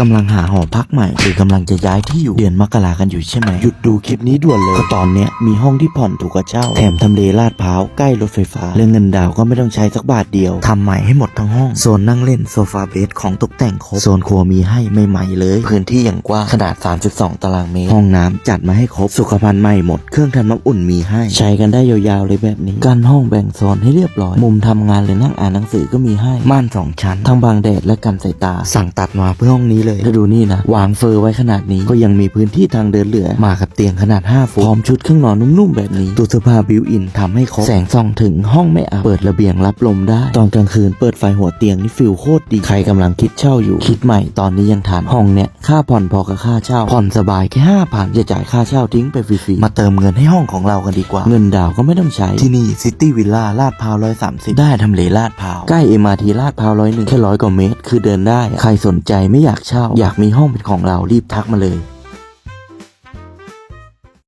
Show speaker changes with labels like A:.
A: กำลังหาหอพักใหม่หรือกำลังจะย้ายที่อยู่เดือนมกรากันอยู่ใช่ไหมหยุดดูคลิปนี้ด่วนเลยก็ตอนเนี้ยมีห้องที่ผ่อนถูกกว่าเช่า แถมทำเลลาดพร้าวใกล้รถไฟฟ้าเรื่องเงินดาวก็ไม่ต้องใช้สักบาทเดียวทำใหม่ให้หมดทั้งห้องโซนนั่งเล่นโซฟาเบดของตกแต่งครบโซนครัวมีให้ใหม่ๆเลย พื้นที่อย่างกว้างขนาด 32 ตารางเมตรห้องน้ำจัดมาให้ครบสุขภัณฑ์ใหม่หมดเครื่องทำน้ำอุ่นมีให้ ใช้กันได้ยาวๆเลยแบบนี้การห้องแบ่งโซนให้เรียบร้อย มุมทำงานหรือนั่งอ่านหนังสือก็มีให้ม่านสองชั้นทั้งบางแดดและกันสายตาสั่งตัดมาเพื่อห้องนี้เลยแล้วดูนี่นะวางเฟอร์ไว้ขนาดนี้ก็ยังมีพื้นที่ทางเดินเหลือ มากับเตียงขนาด 5 ฟุตพร้อมชุดเครื่องนอนนุ่มๆแบบนี้ตู้เสื้อผ้าบิวอินทำให้ครบแสงส่องถึงห้องไม่อับเปิดระเบียงรับลมได้ ตอนกลางคืนเปิดไฟหัวเตียงนี่ฟิลโคตรดีใครกำลังคิดเช่าอยู่คิดใหม่ตอนนี้ยังทันห้องเนี้ยค่าผ่อนพอกับค่าเช่าผ่อนสบายแค่ห้าพันจะจ่ายค่าเช่าทิ้งไปฟรีๆมาเติมเงินให้ห้องของเรากันดีกว่า เงินดาวก็ไม่ต้องใช้ที่นี่ซิตี้วิลล่าลาดพร้าวร้อยสามสิบได้ทำเลลาดพร้าวใกล้เอ็มอาร์ทีลาดพร้าวร้อยหนึ่งแค่ร้อยกว่าเมตร คือเดินได้ใครสนใจไม่อยากเช่า อยากมีห้องเป็นของเรารีบทักมาเลย